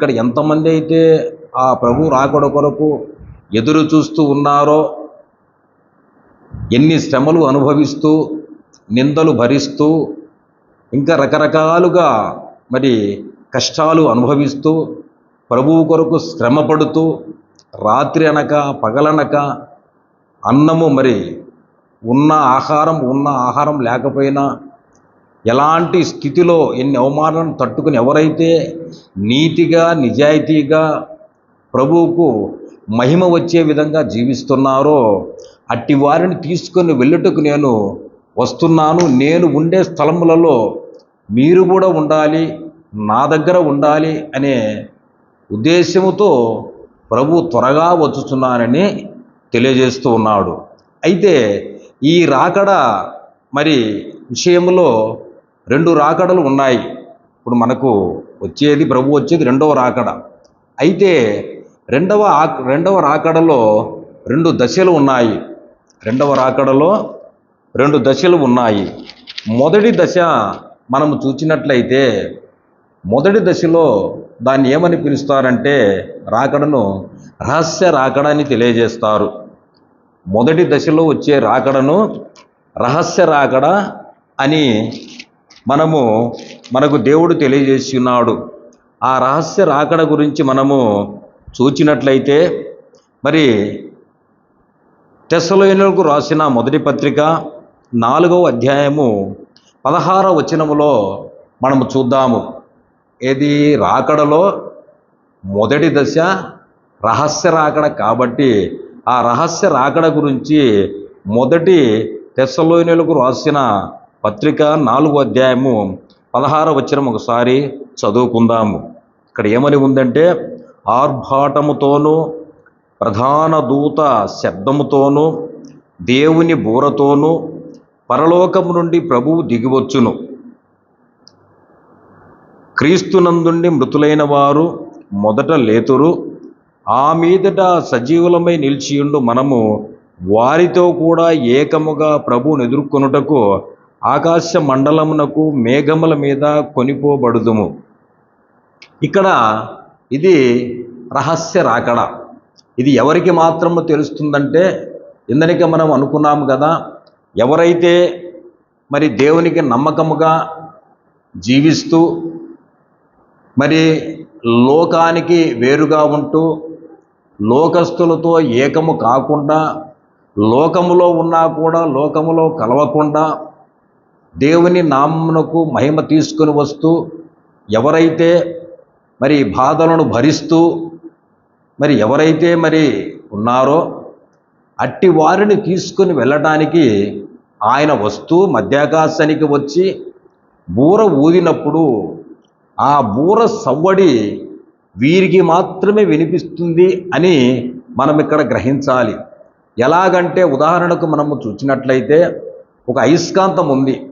ఇక్కడ ఎంతమంది అయితే ఆ ప్రభు రాకడ కొరకు ఎదురు చూస్తూ ఉన్నారో ఎన్ని శ్రమలు అనుభవిస్తూ నిందలు భరిస్తూ ఇంకా రకరకాలుగా మరి కష్టాలు అనుభవిస్తూ ప్రభువు కొరకు శ్రమ పడుతూ రాత్రి అనక పగలనక అన్నము మరి ఉన్న ఆహారం ఉన్న ఆహారం లేకపోయినా ఎలాంటి స్థితిలో ఎన్ని అవమానాలను తట్టుకుని ఎవరైతే నీతిగా నిజాయితీగా ప్రభువుకు మహిమ వచ్చే విధంగా జీవిస్తున్నారో అట్టి వారిని తీసుకొని వెళ్ళుటకు నేను వస్తున్నాను. నేను ఉండే స్థలములలో మీరు కూడా ఉండాలి నా దగ్గర ఉండాలి అనే ఉద్దేశముతో ప్రభు త్వరగా వచ్చుతున్నానని తెలియజేస్తూ ఉన్నాడు. అయితే ఈ రాకడ మరి విషయంలో రెండు రాకడలు ఉన్నాయి. ఇప్పుడు మనకు వచ్చేది ప్రభు వచ్చేది రెండవ రాకడ. అయితే రెండవ రెండవ రాకడలో రెండు దశలు ఉన్నాయి. రెండవ రాకడలో రెండు దశలు ఉన్నాయి. మొదటి దశ మనము చూచినట్లయితే మొదటి దశలో దాన్ని ఏమని పిలుస్తారంటే రాకడను రహస్య రాకడ అని తెలియజేస్తారు. మొదటి దశలో వచ్చే రాకడను రహస్య రాకడ అని మనము మనకు దేవుడు తెలియజేసి ఉన్నాడు ఆ రహస్య రాకడ గురించి మనము చూచినట్లయితే మరి తెస్సలోనులకు రాసిన మొదటి పత్రిక నాలుగవ అధ్యాయము పదహార వచనములో మనము చూద్దాము. ఏది రాకడలో? మొదటి దశ రహస్య రాకడ కాబట్టి ఆ రహస్య రాకడ గురించి మొదటి తెస్సలోనులకు రాసిన పత్రిక నాలుగో అధ్యాయము పదహార వచ్చిన ఒకసారి చదువుకుందాము. ఇక్కడ ఏమని ఉందంటే ఆర్భాటముతోనూ ప్రధాన దూత శబ్దముతోనూ దేవుని బూరతోనూ పరలోకము నుండి ప్రభువు దిగివచ్చును. క్రీస్తునందుండి మృతులైన వారు మొదట లేతురు ఆ మీదట సజీవులమై నిలిచియుండు మనము వారితో కూడా ఏకముగా ప్రభువును ఎదుర్కొనుటకు ఆకాశ మండలమునకు మేఘముల మీద కొనిపోబడుదుము. ఇక్కడ ఇది రహస్య రాకడ. ఇది ఎవరికి మాత్రము తెలుస్తుందంటే ఇందనిక మనం అనుకున్నాము కదా ఎవరైతే మరి దేవునికి నమ్మకముగా జీవిస్తూ మరి లోకానికి వేరుగా ఉంటూ లోకస్తులతో ఏకము కాకుండా లోకములో ఉన్నా కూడా లోకములో కలవకుండా దేవుని నామ్మునకు మహిమ తీసుకొని వస్తూ ఎవరైతే మరి బాధలను భరిస్తూ మరి ఎవరైతే మరి ఉన్నారో అట్టి వారిని తీసుకుని వెళ్ళటానికి ఆయన వస్తూ మధ్యాకాశానికి వచ్చి బూర ఊదినప్పుడు ఆ బూర సవ్వడి వీరికి మాత్రమే వినిపిస్తుంది అని మనం ఇక్కడ గ్రహించాలి. ఎలాగంటే ఉదాహరణకు మనము చూసినట్లయితే ఒక అయస్కాంతం ఉంది.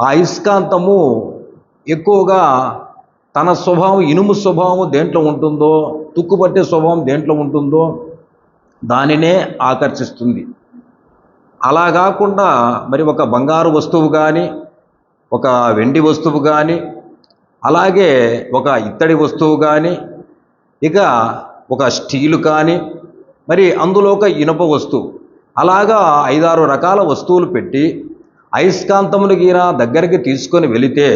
ఆ అయస్కాంతము ఎక్కువగా తన స్వభావం ఇనుము స్వభావం దేంట్లో ఉంటుందో తుక్కుపట్టే స్వభావం దేంట్లో ఉంటుందో దానినే ఆకర్షిస్తుంది. అలా కాకుండా మరి ఒక బంగారు వస్తువు కానీ ఒక వెండి వస్తువు కానీ అలాగే ఒక ఇత్తడి వస్తువు కానీ ఇక ఒక స్టీలు కానీ మరి అందులో ఒక ఇనుప వస్తువు అలాగా ఐదారు రకాల వస్తువులు పెట్టి అయస్కాంతములు గీన దగ్గరికి తీసుకొని వెళితే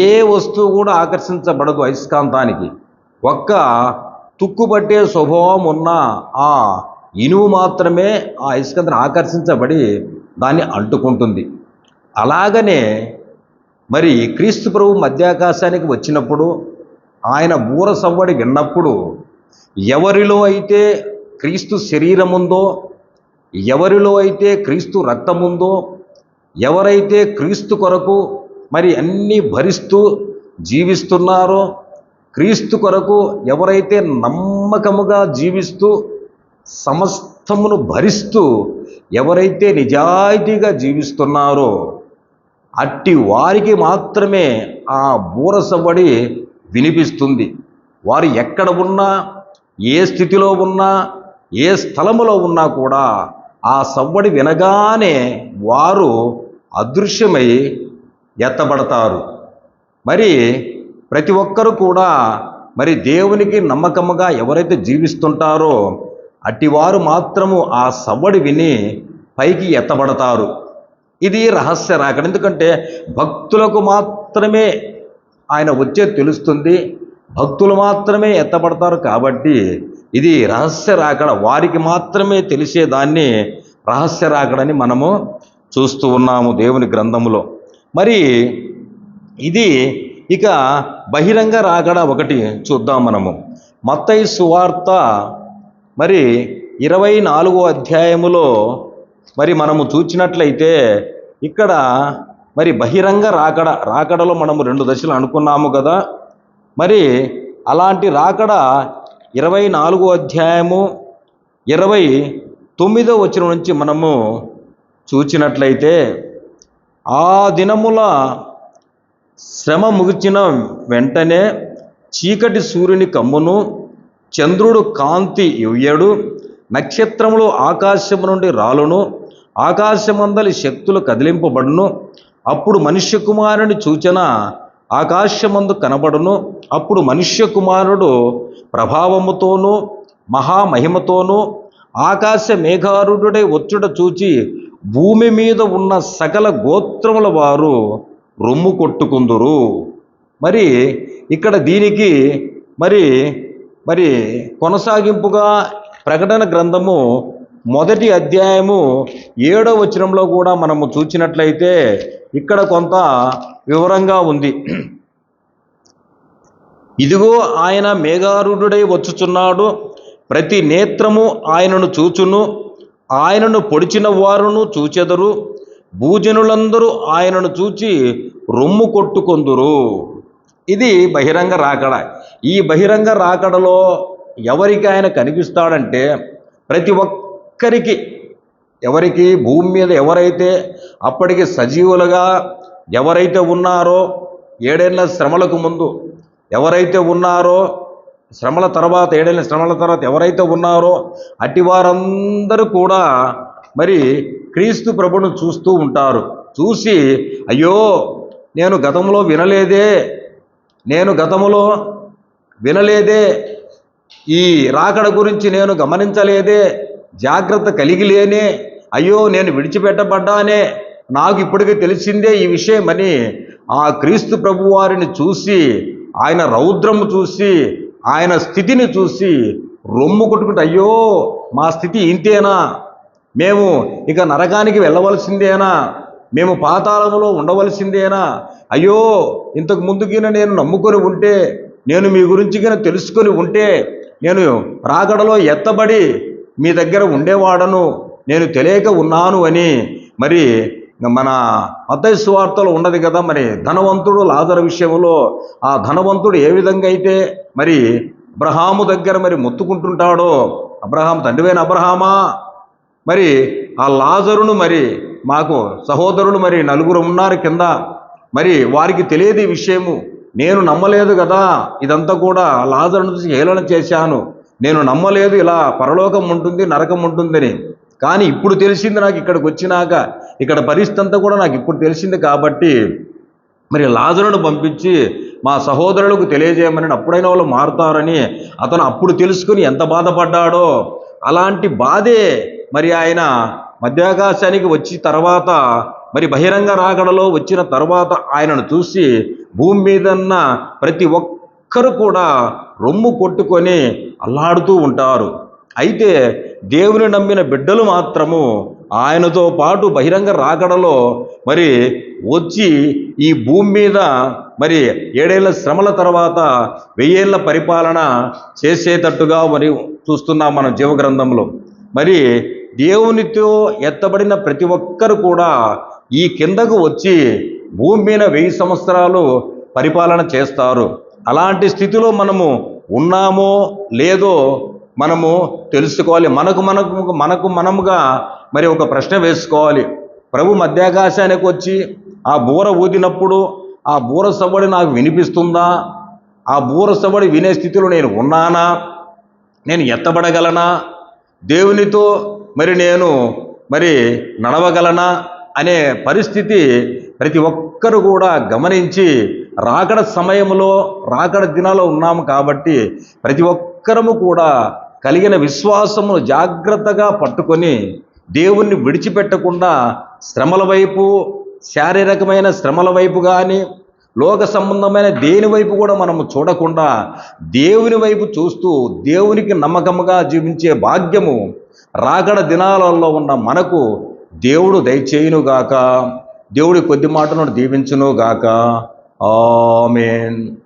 ఏ వస్తువు కూడా ఆకర్షించబడదు అయస్కాంతానికి. ఒక్క తుక్కుపట్టే స్వభావం ఉన్న ఆ ఇనుము మాత్రమే ఆ అయస్కాంతాన్ని ఆకర్షించబడి దాన్ని అంటుకుంటుంది. అలాగనే మరి క్రీస్తు ప్రభు మధ్యాకాశానికి వచ్చినప్పుడు ఆయన బూర సవ్వడి విన్నప్పుడు ఎవరిలో అయితే క్రీస్తు శరీరం ఉందో ఎవరిలో అయితే క్రీస్తు రక్తం ఉందో ఎవరైతే క్రీస్తు కొరకు మరి అన్నీ భరిస్తూ జీవిస్తున్నారో క్రీస్తు కొరకు ఎవరైతే నమ్మకముగా జీవిస్తూ సమస్తమును భరిస్తూ ఎవరైతే నిజాయితీగా జీవిస్తున్నారో అట్టి వారికి మాత్రమే ఆ బూర సవ్వడి వినిపిస్తుంది. వారు ఎక్కడ ఉన్నా ఏ స్థితిలో ఉన్నా ఏ స్థలములో ఉన్నా కూడా ఆ సవ్వడి వినగానే వారు అదృశ్యమై ఎత్తబడతారు. మరి ప్రతి ఒక్కరు కూడా మరి దేవునికి నమ్మకముగా ఎవరైతే జీవిస్తుంటారో అటివారు మాత్రము ఆ సవ్వడి విని పైకి ఎత్తబడతారు. ఇది రహస్య రాకడ. ఎందుకంటే భక్తులకు మాత్రమే ఆయన వచ్చే తెలుస్తుంది. భక్తులు మాత్రమే ఎత్తబడతారు కాబట్టి ఇది రహస్య రాకడ. వారికి మాత్రమే తెలిసేదాన్ని రహస్య రాకడని మనము చూస్తూ ఉన్నాము దేవుని గ్రంథములో. మరి ఇది ఇక బహిరంగ రాకడ ఒకటి చూద్దాం మనము. మత్తయి సువార్త మరి ఇరవై నాలుగో అధ్యాయములో మరి మనము చూచినట్లయితే ఇక్కడ మరి బహిరంగ రాకడ రాకడలో మనము రెండు దశలు అనుకున్నాము కదా. మరి అలాంటి రాకడ ఇరవై నాలుగో అధ్యాయము ఇరవై తొమ్మిదో వచ్చిన నుంచి మనము చూచినట్లయితే ఆ దినముల శ్రమ ముగిచిన వెంటనే చీకటి సూర్యుని కమ్మును చంద్రుడు కాంతి ఇవ్వడు నక్షత్రములు ఆకాశము నుండి రాలును ఆకాశమందలి శక్తులు కదిలింపబడును. అప్పుడు మనుష్య కుమారుని సూచన ఆకాశమందు కనబడును. అప్పుడు మనుష్య కుమారుడు ప్రభావముతోనూ మహామహిమతోనూ ఆకాశ మేఘారుడై వచ్చుట చూచి భూమి మీద ఉన్న సకల గోత్రముల వారు రొమ్ము కొట్టుకుందురు. మరి ఇక్కడ దీనికి మరి మరి కొనసాగింపుగా ప్రకటన గ్రంథము మొదటి అధ్యాయము ఏడవ వచనంలో కూడా మనము చూచినట్లయితే ఇక్కడ కొంత వివరంగా ఉంది. ఇదిగో ఆయన మేఘారుడై వచ్చుచున్నాడు ప్రతి నేత్రము ఆయనను చూచును ఆయనను పొడిచిన వారును చూచెదరు. భూజనులందరూ ఆయనను చూచి రొమ్ము కొట్టుకొందురు. ఇది బహిరంగ రాకడ. ఈ బహిరంగ రాకడలో ఎవరికి ఆయన కనిపిస్తాడంటే ప్రతి ఒక్కరికి ఎవరికి భూమి మీద ఎవరైతే అప్పటికి సజీవులుగా ఎవరైతే ఉన్నారో ఏడేళ్ళ శ్రమలకు ముందు ఎవరైతే ఉన్నారో శ్రమల తర్వాత ఏడైన శ్రమల తర్వాత ఎవరైతే ఉన్నారో అట్టి వారందరూ కూడా మరి క్రీస్తు ప్రభును చూస్తూ ఉంటారు. చూసి అయ్యో నేను గతంలో వినలేదే నేను గతంలో వినలేదే ఈ రాకడ గురించి నేను గమనించలేదే జాగ్రత్త కలిగి లేనే అయ్యో నేను విడిచిపెట్టబడ్డానే నాకు ఇప్పటికే తెలిసిందే ఈ విషయమని ఆ క్రీస్తు ప్రభువారిని చూసి ఆయన రౌద్రము చూసి ఆయన స్థితిని చూసి రొమ్ము కొట్టుకుంటే అయ్యో మా స్థితి ఇంతేనా? మేము ఇక నరకానికి వెళ్ళవలసిందేనా? మేము పాతాళములో ఉండవలసిందేనా? అయ్యో ఇంతకు ముందుకిన నేను నమ్ముకొని ఉంటే నేను మీ గురించి కిన తెలుసుకొని ఉంటే నేను రాగడలో ఎత్తబడి మీ దగ్గర ఉండేవాడను నేను తెలియక ఉన్నాను అని. మరి మన మతయ్య సువార్తలో ఉన్నది కదా మరి ధనవంతుడు లాజర విషయంలో ఆ ధనవంతుడు ఏ విధంగా అయితే మరి అబ్రహాము దగ్గర మరి మొత్తుకుంటుంటాడో అబ్రహాం తండ్రివైన అబ్రహామా? మరి ఆ లాజరును మరి మాకు సహోదరులు మరి నలుగురు ఉన్నారు కింద. మరి వారికి తెలియదు ఈ విషయము. నేను నమ్మలేదు కదా ఇదంతా కూడా లాజరును చూసి హేళన చేశాను. నేను నమ్మలేదు ఇలా పరలోకం ఉంటుంది నరకం ఉంటుందని. కానీ ఇప్పుడు తెలిసింది నాకు ఇక్కడికి వచ్చినాక ఇక్కడ పరిస్థితి అంతా కూడా నాకు ఇప్పుడు తెలిసింది కాబట్టి మరి లాజరును పంపించి మా సహోదరులకు తెలియజేయమని అప్పుడైనా వాళ్ళు మారుతారని అతను అప్పుడు తెలుసుకుని ఎంత బాధపడ్డాడో అలాంటి బాధే మరి ఆయన మధ్యాకాశానికి వచ్చి తర్వాత మరి బహిరంగ రాకడలో వచ్చిన తర్వాత ఆయనను చూసి భూమి మీదన్న ప్రతి ఒక్కరు కూడా రొమ్ము కొట్టుకొని అల్లాడుతూ ఉంటారు. అయితే దేవుని నమ్మిన బిడ్డలు మాత్రము ఆయనతో పాటు బహిరంగ రాకడలో మరి వచ్చి ఈ భూమి మీద మరి ఏడేళ్ళ శ్రమల తర్వాత వెయ్యేళ్ళ పరిపాలన చేసేటట్టుగా మరి చూస్తున్నాం మనం జీవగ్రంథంలో. మరి దేవునితో ఎత్తబడిన ప్రతి ఒక్కరు కూడా ఈ కిందకు వచ్చి భూమి మీద వెయ్యి సంవత్సరాలు పరిపాలన చేస్తారు. అలాంటి స్థితిలో మనము ఉన్నామో లేదో మనము తెలుసుకోవాలి. మనకు మనకు మనకు మనముగా మరి ఒక ప్రశ్న వేసుకోవాలి. ప్రభు మధ్యాకాశానికి వచ్చి ఆ బూర ఊదినప్పుడు ఆ బూర సవ్వడి నాకు వినిపిస్తుందా? ఆ బూర సవ్వడి వినే స్థితిలో నేను ఉన్నానా? నేను ఎత్తబడగలనా? దేవునితో మరి నేను మరి నడవగలనా? అనే పరిస్థితి ప్రతి ఒక్కరు కూడా గమనించి రాకడ సమయంలో రాకడ దినాల్లో ఉన్నాము కాబట్టి ప్రతి ఒక్కరము కూడా కలిగిన విశ్వాసమును జాగ్రత్తగా పట్టుకొని దేవుణ్ణి విడిచిపెట్టకుండా శ్రమల వైపు శారీరకమైన శ్రమల వైపు కానీ లోక సంబంధమైన దేని వైపు కూడా మనము చూడకుండా దేవుని వైపు చూస్తూ దేవునికి నమ్మకముగా జీవించే భాగ్యము రాగడ దినాలలో ఉన్న మనకు దేవుడు దయచేయునుగాక. దేవుడి కొద్ది మాటను దీవించునుగాక. ఆమెన్.